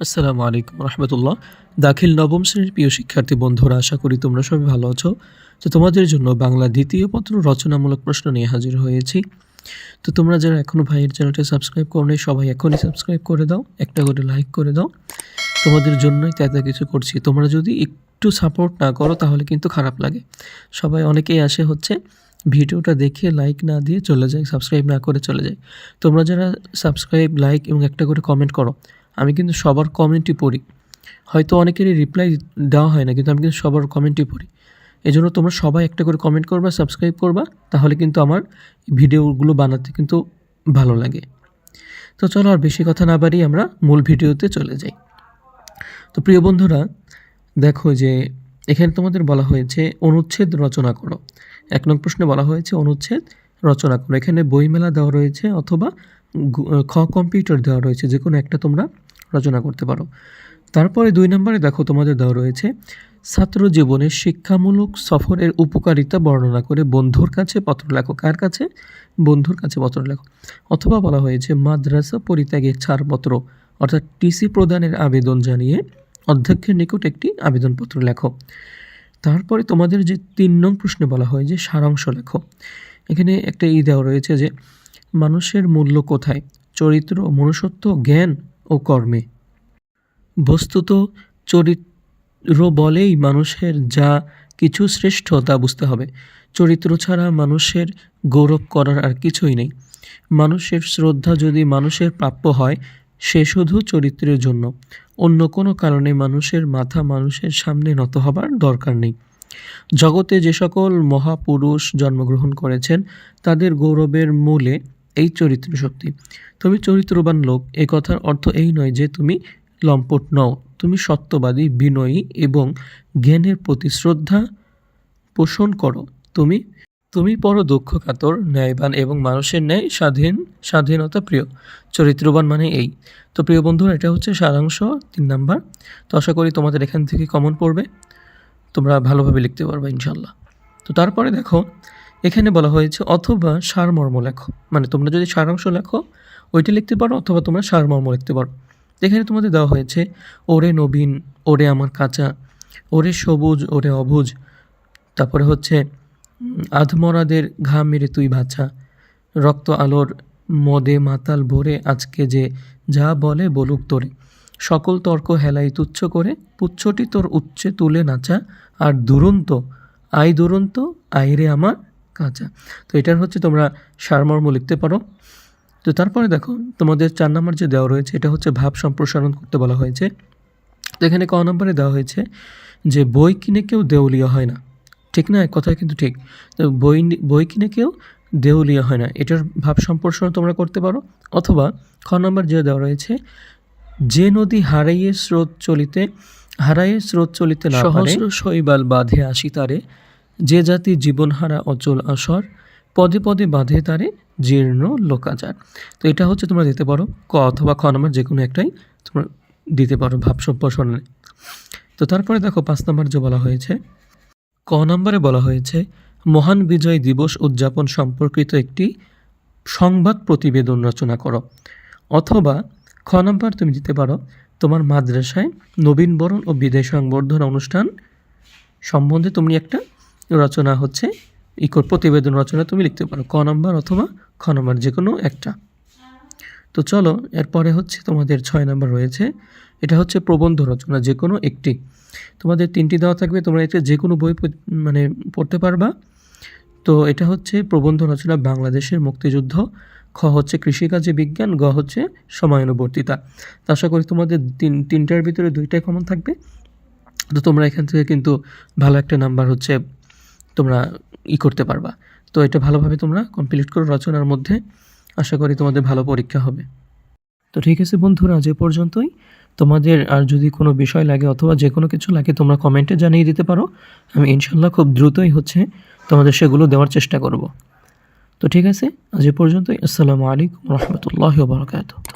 আসসালামু আলাইকুম রহমতুল্লাহ। দাখিল নবম শ্রেণির প্রিয় শিক্ষার্থী বন্ধুরা, আশা করি তোমরা সবাই ভালো আছো। তো তোমাদের জন্য বাংলা দ্বিতীয় পত্র রচনামূলক প্রশ্ন নিয়ে হাজির হয়েছি। তো তোমরা যারা এখনও ভাইয়ের চ্যানেলটা সাবস্ক্রাইব করো সবাই এখনই সাবস্ক্রাইব করে দাও, একটা করে লাইক করে দাও। তোমাদের জন্যই তাই কিছু করছি। তোমরা যদি একটু সাপোর্ট না করো, তাহলে কিন্তু খারাপ লাগে। সবাই অনেকেই আসে হচ্ছে, ভিডিওটা দেখে লাইক না দিয়ে চলে যায় সাবস্ক্রাইব না করে চলে যায়। তোমরা যারা সাবস্ক্রাইব লাইক এবং একটা করে কমেন্ট করো আমি কিন্তু সবার কমেন্টই পড়ি। হয়তো অনেকেরই রিপ্লাই দেওয়া হয় না, কিন্তু আমি কিন্তু সবার কমেন্টই পড়ি। এই জন্য তোমরা সবাই একটা করে কমেন্ট করবা সাবস্ক্রাইব করবা, তাহলে কিন্তু আমার ভিডিওগুলো বানাতে কিন্তু ভালো লাগে। তো চলো আর বেশি কথা না বাড়িয়ে আমরা মূল ভিডিওতে চলে যাই। তো প্রিয় বন্ধুরা, দেখো যে এখানে তোমাদের বলা হয়েছে, অনুচ্ছেদ রচনা করো। এক নং প্রশ্নে বলা হয়েছে, অনুচ্ছেদ রচনা করো। এখানে বইমেলা দেওয়া রয়েছে অথবা খ কম্পিউটার দেওয়া রয়েছে যে কোনো একটা তোমরা রচনা করতে পারো। তারপরে দুই নম্বরে দেখো তোমাদের দেওয়া রয়েছে, ছাত্র জীবনের শিক্ষামূলক সফরের উপকারিতা বর্ণনা করে বন্ধুর কাছে পত্র লেখো। কার কাছে? বন্ধুর কাছে পত্র লেখো। অথবা বলা হয়েছে, মাদ্রাসা পরিত্যাগের ছাড়পত্র, অর্থাৎ টিসি প্রদানের আবেদন জানিয়ে অধ্যক্ষের নিকট একটি আবেদনপত্র লেখো। তারপরে তোমাদের যে তিন নং প্রশ্নে বলা হয় যে, সারাংশ লেখো। এখানে একটা ই দেওয়া রয়েছে যে, মানুষের মূল্য কোথায়? চরিত্র, মনুষ্যত্ব, জ্ঞান ও কর্মে। বস্তুত চরিত্র বলেই মানুষের যা কিছু শ্রেষ্ঠ তা বুঝতে হবে। চরিত্র ছাড়া মানুষের গৌরব করার আর কিছুই নেই। মানুষের শ্রদ্ধা যদি মানুষের প্রাপ্য হয়, সে শুধু চরিত্রের জন্য। অন্য কোনো কারণে মানুষের মাথা মানুষের সামনে নত হবার দরকার নেই। জগতে যে সকল মহাপুরুষ জন্মগ্রহণ করেছেন, তাদের গৌরবের মূলে এই চরিত্র শক্তি। তুমি চরিত্রবান লোক, এ কথার অর্থ এই নয় যে তুমি লম্পট নও। তুমি সত্যবাদী, বিনয়ী এবং জ্ঞানের প্রতি শ্রদ্ধা পোষণ করো। তুমি তুমি পর দক্ষ কাতর, ন্যায়বান এবং মানুষের ন্যায় স্বাধীন, স্বাধীনতা প্রিয়। চরিত্রবান মানে এই। তো প্রিয় বন্ধুরা, এটা হচ্ছে সারাংশ তিন নাম্বার। তো আশা করি তোমাদের এখান থেকে কমন পড়বে। তোমরা ভালোভাবে লিখতে পারবে ইনশাল্লাহ তো তারপরে দেখো, এখানে বলা হয়েছে, অথবা সারমর্ম লেখো। মানে তোমরা যদি সারাংশ লেখো, ওইটা লিখতে পারো, অথবা তোমরা সারমর্ম লিখতে পারো। এখানে তোমাদের দেওয়া হয়েছে, ওরে নবীন, ওরে আমার কাঁচা, ওরে সবুজ, ওরে অবুজ। তারপরে হচ্ছে আধমরাদের ঘা মেরে তুই বাছা, রক্ত আলোর মদে মাতাল ভরে আজকে যে যা বলে বলুক তোরে। সকল তর্ক হেলাই তুচ্ছ করে, পুচ্ছটি তোর উচ্চে তুলে নাচা, আর দুরন্ত আই দুরন্ত আইরে আমার কাঁচা। তো এটার হচ্ছে তোমরা সারমর্ম লিখতে পারো। তো তারপরে দেখো, তোমাদের চার নম্বর যে দেওয়া রয়েছে, এটা হচ্ছে ভাব সম্প্রসারণ করতে বলা হয়েছে। তো এখানে ক নম্বরে দেওয়া হয়েছে যে, বই কিনে কেউ দেউলিয়া হয় না। ঠিক না? কথায় কিন্তু ঠিক। তো বই বই কিনে কেউ দেউলিয়া হয় না। এটার ভাব সম্প্রসারণ তোমরা করতে পারো। অথবা খ নম্বর যে দেওয়া রয়েছে, যে নদী হারাইয়ে স্রোত চলিতে, হারাইয়ে স্রোত চলিতে না সহস্র শৈবাল বাঁধে আসি তারে, যে জাতি জীবনহারা অচল আসর, পদে পদে বাঁধে তারে জীর্ণ লোকাচার। তো এটা হচ্ছে তোমরা দিতে পারো ক অথবা খ নম্বর যে কোনো একটাই তোমরা দিতে পারো ভাব সম্প্রসারণে তো তারপরে দেখো পাঁচ নম্বর যে বলা হয়েছে, ক নম্বরে বলা হয়েছে, মহান বিজয় দিবস উদযাপন সম্পর্কিত একটি সংবাদ প্রতিবেদন রচনা করো। অথবা খ নম্বর তুমি দিতে পারো, তোমার মাদ্রাসায় নবীনবরণ ও বিদায় সংবর্ধনা অনুষ্ঠান সম্বন্ধে তুমি একটা রচনা হচ্ছে ইকোর প্রতিবেদন রচনা তুমি লিখতে পারো, ক নম্বর অথবা খ নম্বর যে কোনো একটা। তো চলো, এরপরে হচ্ছে তোমাদের ছয় নম্বর রয়েছে। এটা হচ্ছে প্রবন্ধ রচনা যে কোনো একটি। তোমাদের তিনটি দেওয়া থাকবে, তোমরা এটা যে কোনো বই মানে পড়তে পারবা। তো এটা হচ্ছে প্রবন্ধ রচনা, বাংলাদেশের মুক্তিযুদ্ধ। খ হচ্ছে কৃষিকাজে বিজ্ঞান, গ হচ্ছে সময়ানুবর্তিতা। আশা করি তোমাদের তিন, তিনটার ভিতরে দুইটাই কমন থাকবে। তো তোমরা এখান থেকে কিন্তু ভালো একটা নাম্বার হচ্ছে, তোমরা ই করতে পারবা। তো এটা ভালোভাবে তোমরা কমপ্লিট করো রচনার মধ্যে। আশা করি তোমাদের ভালো পরীক্ষা হবে। তো ঠিক আছে বন্ধুরা এ পর্যন্তই। তোমাদের আর যদি কোনো বিষয় লাগে অথবা যে কোনো কিছু লাগে তোমরা কমেন্টে জানিয়ে দিতে পারো। আমি ইনশাল্লাহ খুব দ্রুতই হচ্ছে তোমাদের সেগুলো দেওয়ার চেষ্টা করব। তো ঠিক আছে, আজ এ পর্যন্তই। আসসালামু আলাইকুম রহমতুল্লাহ বারকাত